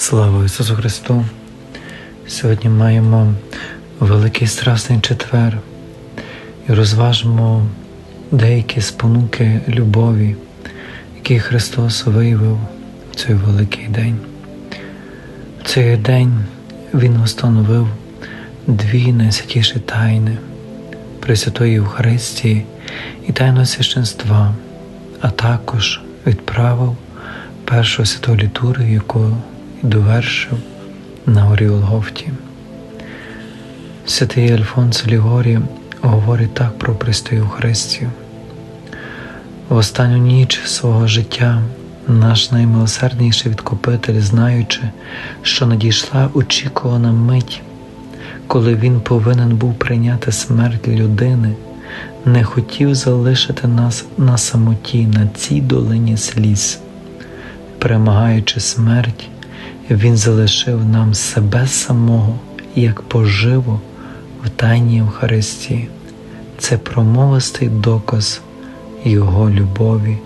Слава Ісусу Христу! Сьогодні маємо Великий Страсний четвер і розважимо деякі спонуки любові, які Христос виявив в цей великий день. В цей день Він встановив дві найсвятіші тайни Пресвятої Євхаристії і тайну священства, а також відправив першу святу літургію, яку довершив на горі Олговті. Святий Альфонс Лігорі говорить так про Престою Христію. В останню ніч свого життя наш наймилосердніший відкупитель, знаючи, що надійшла очікувана мить, коли він повинен був прийняти смерть людини, не хотів залишити нас на самоті на цій долині сліз, перемагаючи смерть. Він залишив нам себе самого як поживу в тайній Євхаристії. Це промовистий доказ Його любові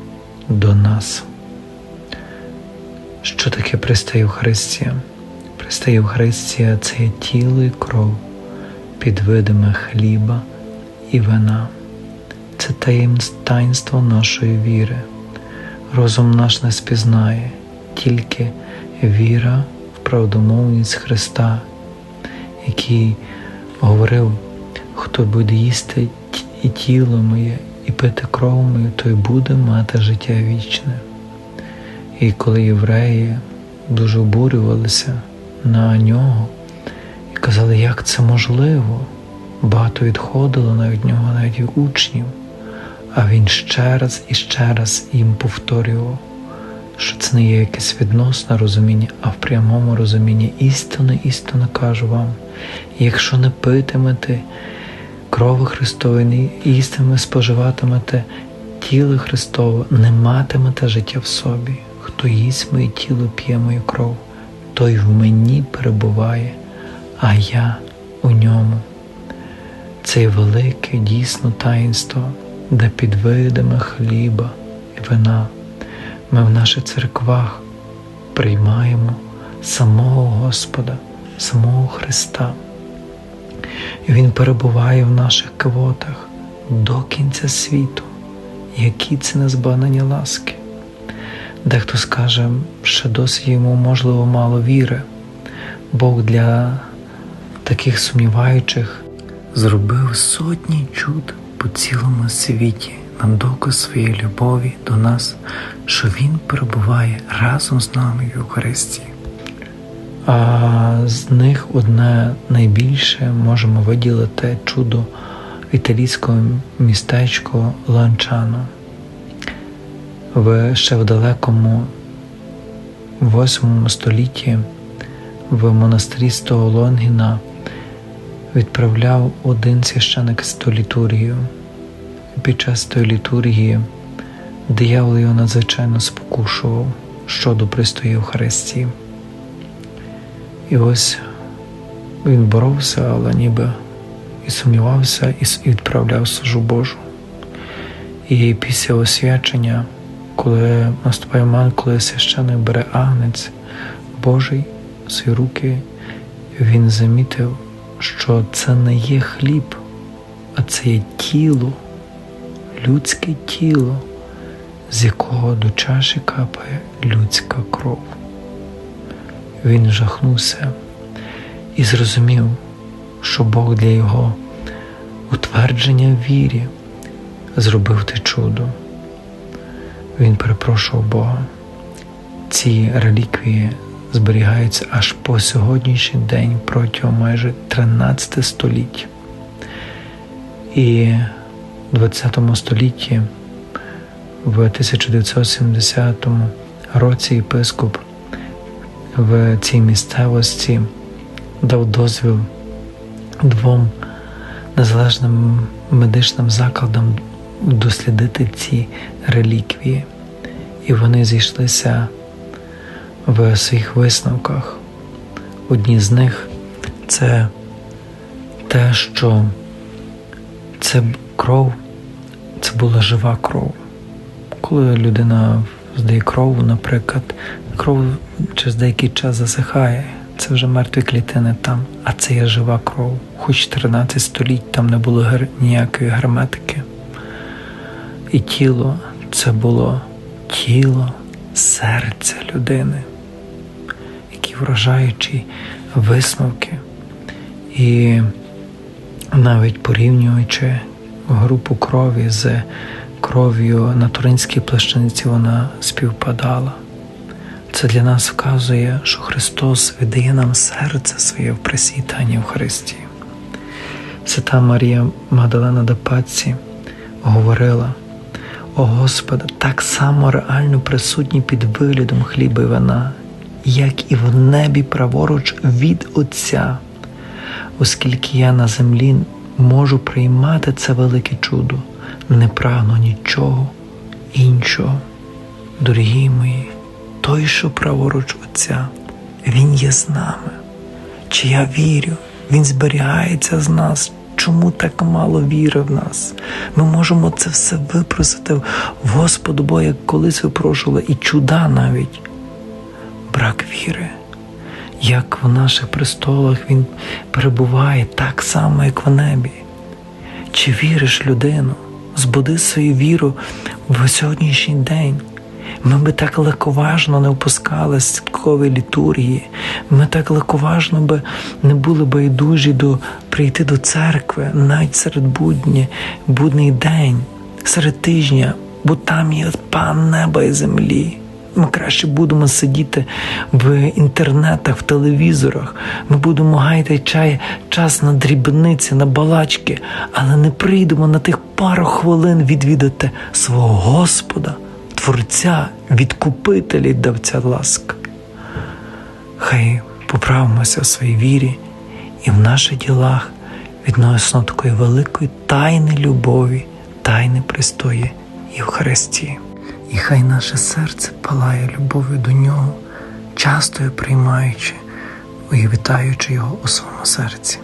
до нас. Що таке Преста Євхаристія? Преста Євхаристія це є тіло і кров під видами хліба і вина. Це таїнство нашої віри. Розум наш не спізнає, тільки віра в правдомовність Христа, який говорив, хто буде їсти і тіло моє, і пити кров мою, той буде мати життя вічне. І коли євреї дуже обурювалися на нього і казали, як це можливо, багато відходило навіть нього, навіть учнів, а він ще раз і ще раз їм повторював що це не є якесь відносне розуміння, а в прямому розумінні істини, істинно кажу вам, якщо не питимете крови Христової, істинно споживатимете тіло Христове, не матимете життя в собі. Хто їсть моє тіло, п'є мою кров, той в мені перебуває, а я у ньому. Це велике дійсно таїнство, де під видами хліба і вина. Ми в наших церквах приймаємо самого Господа, самого Христа. І Він перебуває в наших квотах до кінця світу, які це незбагнені ласки. Дехто скаже, що досі йому, можливо, мало віри. Бог для таких сумніваючих зробив сотні чуд по цілому світі на доказ своєї любові до нас, що Він перебуває разом з нами в Євхаристії. А з них одне найбільше можемо виділити чудо італійського містечко Ланчано. В ще в далекому восьмому столітті в монастирі Стого Лонгіна відправляв один священик з літургію під час тої літургії диявол його надзвичайно спокушував щодо пристої Євхаристії. І ось він боровся, але ніби і сумнівався, і відправляв служу Божу. І після освячення, коли наступає момент, коли священик бере агнець Божий в свої руки, він замітив, що це не є хліб, а це є тіло людське тіло, з якого до чаші капає людська кров. Він жахнувся і зрозумів, що Бог для його утвердження вірі зробив те чудо. Він перепрошував Бога. Ці реліквії зберігаються аж по сьогоднішній день протягом майже 13 століть. І ХХ столітті, в 1970 році єпископ в цій місцевості дав дозвіл двом незалежним медичним закладам дослідити ці реліквії, і вони зійшлися в своїх висновках. Одні з них це те, що це кров була жива кров. Коли людина здає кров, наприклад, Кров через деякий час засихає. Це вже мертві клітини там, а це є жива кров. Хоч 13 століть там не було ніякої герметики. І тіло це було тіло серця людини, які вражаючі висновки. І навіть порівнюючи групу крові з кров'ю на Туринській плащаниці, вона співпадала. Це для нас вказує, що Христос віддає нам серце своє в пресвітанні в Христі. Свята Марія Магдалена де Паці говорила: О Господи, так само реально присутні під виглядом хліба і вина, як і в небі праворуч від Отця, оскільки я на землі можу приймати це велике чудо, не прагну нічого іншого. Дорогі мої той, що праворуч Отця, Він є з нами. Чи я вірю, Він зберігається з нас. Чому так мало віри в нас? Ми можемо це все випросити в Господу, бо як колись випрошували і чуда навіть. Брак віри, як в наших престолах Він перебуває так само, як в небі. Чи віриш людину? Збуди свою віру в сьогоднішній день. Ми би так легковажно не опускали святкової літургії, ми так легковажно би не були байдужі до прийти до церкви навіть серед будні, будний день, серед тижня, бо там є пан неба і землі. Ми краще будемо сидіти в інтернетах, в телевізорах. Ми будемо гайти чай, час на дрібниці, на балачки, але не прийдемо на тих пару хвилин відвідати свого Господа. Творця, відкупителя і давця ласка. Хай поправимося в своїй вірі і в наших ділах відносно такої великої тайни любові, тайни пристої Євхаристії. І хай наше серце палає любов'ю до нього, часто приймаючи і вітаючи його у своєму серці.